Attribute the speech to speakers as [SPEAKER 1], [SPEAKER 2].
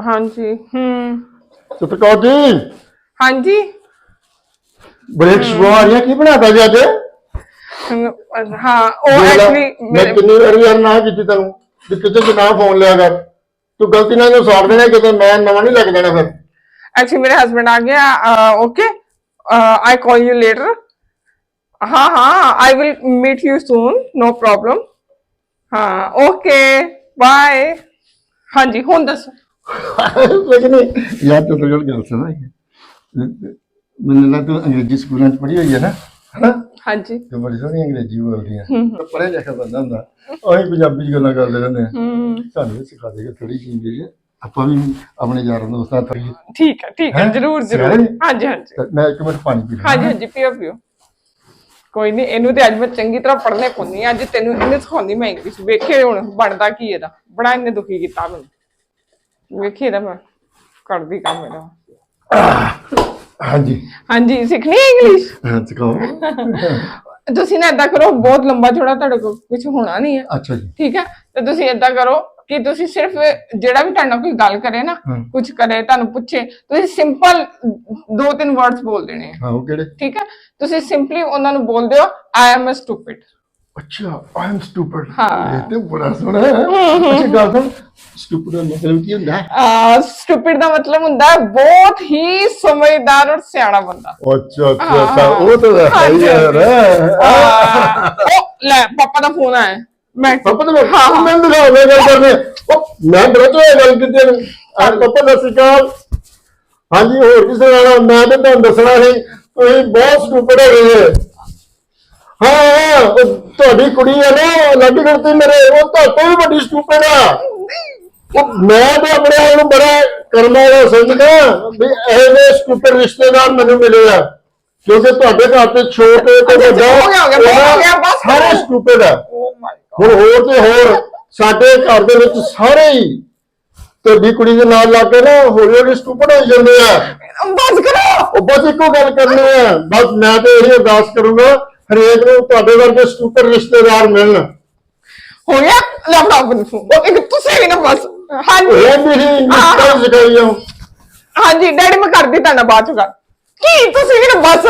[SPEAKER 1] ਹਾਂਜੀ ਹੂੰ।
[SPEAKER 2] ਚੁੱਪ ਕਰੋ ਜੀ।
[SPEAKER 1] ਹਾਂਜੀ।
[SPEAKER 2] ਬ੍ਰੇਕ ਸਵਾਰੀਆਂ ਕੀ ਬਣਾਤਾ ਜੀ ਅੱਜ?
[SPEAKER 1] ਹਾਂ ਉਹ ਐਕਚੁਅਲੀ
[SPEAKER 2] ਮੈਂ ਕਿੰਨੀ ਵਾਰੀ ਯਾਰ ਨਾ ਕੀਤੀ ਤੈਨੂੰ। ਵੀ ਕਿਤੇ ਤੂੰ ਨਾ ਫੋਨ ਲਿਆ ਕਰ। ਤੂੰ ਗਲਤੀ ਨਾਲ ਇਹਨੂੰ ਸਾੜ ਦੇਣਾ ਕਿਤੇ ਮੈਂ ਨਵਾਂ ਨਹੀਂ ਲੱਗ ਦੇਣਾ ਫਿਰ।
[SPEAKER 1] ਐਕਚੁਅਲੀ ਮੇਰੇ ਹਸਬੰਡ ਆ ਗਿਆ okay I call you later ਹਾਂ ਹਾਂ I will meet you soon no problem ਹਾਂ ਓਕੇ ਬਾਏ ਹਾਂਜੀ ਹੁਣ ਦੱਸੋ। ਕੁਝ
[SPEAKER 2] ਨਹੀਂ ਯਾਰ ਤੂੰ ਰੋਲ ਗੱਲ ਸੁਣਾ। ਮੈਨੂੰ ਲੱਗਦਾ ਤੂੰ ਅੰਗਰੇਜ਼ੀ ਸਕੂਲਾਂ 'ਚ ਪੜ੍ਹੀ ਹੋਈ ਹੈ ਨਾ।
[SPEAKER 1] ਹਾਂਜੀ।
[SPEAKER 2] ਤੂੰ ਬੜੀ ਸੋਹਣੀ ਅੰਗਰੇਜ਼ੀ ਬੋਲਦੀ ਹੈ। ਤਾਂ ਪੜ੍ਹਿਆ ਲਿਖਿਆ ਬੰਦਾ ਹੁੰਦਾ। ਉਹੀ ਪੰਜਾਬੀ 'ਚ ਗੱਲਾਂ ਕਰਦੇ ਰਹਿੰਦੇ
[SPEAKER 1] ਆ।
[SPEAKER 2] ਸਾਨੂੰ ਵੀ ਸਿਖਾ ਦੇਗਾ ਥੋੜੀ ਜਿਹੀ ਜਿਹੜੀ ਆਪਾਂ ਵੀ ਆਪਣੇ ਯਾਰਾਂ ਦੋਸਤਾਂ ਤੋਂ
[SPEAKER 1] ਠੀਕ
[SPEAKER 2] ਹੈ
[SPEAKER 1] ਠੀਕ
[SPEAKER 2] ਹੈ?
[SPEAKER 1] ਜਰੂਰ ਜਰੂਰ। ਹਾਂਜੀ ਹਾਂਜੀ।
[SPEAKER 2] ਮੈਂ ਇੱਕ ਮਿੰਟ ਪਾਣੀ ਪੀ
[SPEAKER 1] ਹਾਂਜੀ ਹਾਂਜੀ ਪੀਓ ਪੀਓ। ਕੋਈ ਨਹੀਂ ਇਹਨੂੰ ਤੇ ਅੱਜ ਮੈਂ ਚੰਗੀ ਤਰ੍ਹਾਂ ਪੜ੍ਹਨੇ ਪੁੰਨੀ ਅੱਜ ਤੈਨੂੰ ਇਹਨੇ ਸਿਖਾਉਂਦੀ ਮੈਂ ਇੰਗਲਿਸ਼ ਵੇਖੇ ਹੁਣ ਬਣਦਾ ਕੀ ਇਹਦਾ। ਬੜਾ ਇਹਨੇ ਦੁਖੀ ਕੀਤਾ ਮੈਨੂੰ। ਵੇਖੇ ਇਹਦਾ ਮੈਂ ਕਰਦੀ ਕੰਮ ਇਹਦਾ।
[SPEAKER 2] ਹਾਂਜੀ।
[SPEAKER 1] ਹਾਂਜੀ ਸਿੱਖਣੀ ਹੈ ਇੰਗਲਿਸ਼
[SPEAKER 2] ਹਾਂ ਸਿਖਾਓ।
[SPEAKER 1] ਤੁਸੀਂ ਨਾ ਏਦਾਂ ਕਰੋ ਬਹੁਤ ਲੰਬਾ ਚੌੜਾ ਤੁਹਾਡੇ ਕੋਲ ਕੁਝ ਹੋਣਾ ਨਹੀਂ ਹੈ।
[SPEAKER 2] ਅੱਛਾ ਜੀ।
[SPEAKER 1] ਠੀਕ ਹੈ? ਤੇ ਤੁਸੀਂ ਏਦਾਂ ਕਰੋ ਕਿ ਤੁਸੀਂ ਸਿਰਫ ਜਿਹੜਾ ਵੀ ਤੁਹਾਡੇ ਕੋਈ ਗੱਲ ਕਰੇ ਨਾ। ਕੁਝ ਕਰੇ ਤੁਹਾਨੂੰ ਪੁੱਛੇ। ਤੁਸੀਂ ਸਿੰਪਲ ਦੋ ਤਿੰਨ ਵਰਡਸ ਬੋਲ ਦੇਣੇ ਆ।
[SPEAKER 2] ਹਾਂ ਉਹ ਕਿਹੜੇ?
[SPEAKER 1] ਠੀਕ ਹੈ? ਤੁਸੀਂ ਸਿੰਪਲੀ ਉਹਨਾਂ ਨੂੰ ਬੋਲ ਦਿਓ ਆਈ ਐਮ ਅ ਸਟੂਪਿਡ
[SPEAKER 2] ਅੱਛਾ ਆਈ ਐਮ ਸਟੂਪਿਡ
[SPEAKER 1] ਹਾਂ।
[SPEAKER 2] ਇਹ ਤੇ ਬੜਾ ਸੋਹਣਾ ਹੈ। ਅੱਛਾ ਗੱਲ ਸੁਣ ਸਟੂਪਿਡ ਦਾ ਮਤਲਬ ਕੀ ਹੁੰਦਾ? ਹੈ
[SPEAKER 1] ਸਟੂਪਿਡ ਦਾ ਮਤਲਬ ਹੁੰਦਾ ਹੈ ਬਹੁਤ ਹੀ ਸਮਝਦਾਰ ਔਰ ਸਿਆਣਾ ਬੰਦਾ।
[SPEAKER 2] ਅੱਛਾ ਅੱਛਾ
[SPEAKER 1] ਹਾਂ,
[SPEAKER 2] ਅੱਛਾ ਉਹ ਤਾਂ ਹੈ ਹੀ ਯਾਰ।
[SPEAKER 1] ਆਹ, ਉਹ ਲੈ ਪਾਪਾ ਦਾ ਫੋਨ ਆਇਆ। ਮੈਂ
[SPEAKER 2] ਪਾਪਾ ਤੇ ਮੈਂ ਦਿਖਾ ਮੈਂ ਗੱਲ ਕਰਨੇ ਉਹ ਮੈਂ ਬੜਾ ਤੋਂ ਗੱਲ ਕੀਤੀ ਨੇ ਆ ਪਾਪਾ ਦਾ ਸਿਕਾਲ ਹਾਂਜੀ ਹੋਰ ਕਿਸੇ ਨਾਲ? ਮੈਂ ਤਾਂ ਤੁਹਾਨੂੰ ਦੱਸਣਾ ਸੀ ਤੁਸੀਂ ਬਹੁਤ ਸਟੂਪਿਡ ਹੋ ਗਏ। ਹੈ ਉਹ ਤੁਹਾਡੀ ਕੁੜੀ ਹੈ ਨਾ ਲੱਗੀ ਕਰਤੀ ਮੇਰੇ ਉਹ ਤੁਹਾਡੇ ਵੀ ਵੱਡੀ ਸਟੂਪਿਡ ਆ। ਉਹ ਮੈਂ ਤਾਂ ਆਪਣੇ ਆਪ ਨੂੰ ਬੜਾ ਕਰਮਾ ਵਾਲਾ ਸਮਝਦਾ ਵੀ ਇਹਦੇ ਸਟੂਪਿਡ ਰਿਸ਼ਤੇਦਾਰ ਮੈਨੂੰ ਮਿਲੇ ਆ। ਕਿਉਂਕਿ ਤੁਹਾਡੇ ਘਰ ਤੇ ਛੋਟੇ ਤੇ ਵੱਡਾ ਸਾਰੇ। ਸਟੂਪਿਡ ਆ।
[SPEAKER 1] ਮਾਈ
[SPEAKER 2] ਹੁਣ ਹੋਰ ਤੇ ਹੋਰ ਸਾਡੇ ਘਰ ਦੇ ਵਿੱਚ ਸਾਰੇ ਹੀ ਤੁਹਾਡੀ ਕੁੜੀ ਦੇ ਨਾਲ ਲਾ ਕੇ ਨਾ ਹੌਲੀ ਹੌਲੀ ਸਟੂਪਿਡ ਹੋ ਜਾਂਦੇ ਆ।
[SPEAKER 1] ਬਸ ਕਰੋ।
[SPEAKER 2] ਉਹ ਬਸ ਇੱਕੋ ਗੱਲ ਕਰਨੀ ਆ। ਬਸ ਮੈਂ ਤੇ ਇਹ ਅਰਦਾਸ ਕਰੂੰਗਾ ਹਰੇਕ ਨੂੰ ਤੁਹਾਡੇ ਵਰਗੇ ਸਟੂਪਿਡ ਰਿਸ਼ਤੇਦਾਰ ਮਿਲਣ।
[SPEAKER 1] ਹੋ ਗਿਆ ਲੈ ਫੜਾ ਆਪਣੇ ਫੋਨ ਇੱਕ ਤੁਸੀਂ ਵੀ ਨਾ ਬਸ। ਹਾਂਜੀ।
[SPEAKER 2] ਇਹ ਵੀ ਹੀ।
[SPEAKER 1] ਹਾਂਜੀ ਡੈਡੀ ਮੈਂ ਕਰਦੀ ਤੁਹਾਡਾ ਬਾਅਦ ਚ ਗੱਲ। ਕੀ ਤੁਸੀਂ ਵੀ ਨਾ ਬਸ।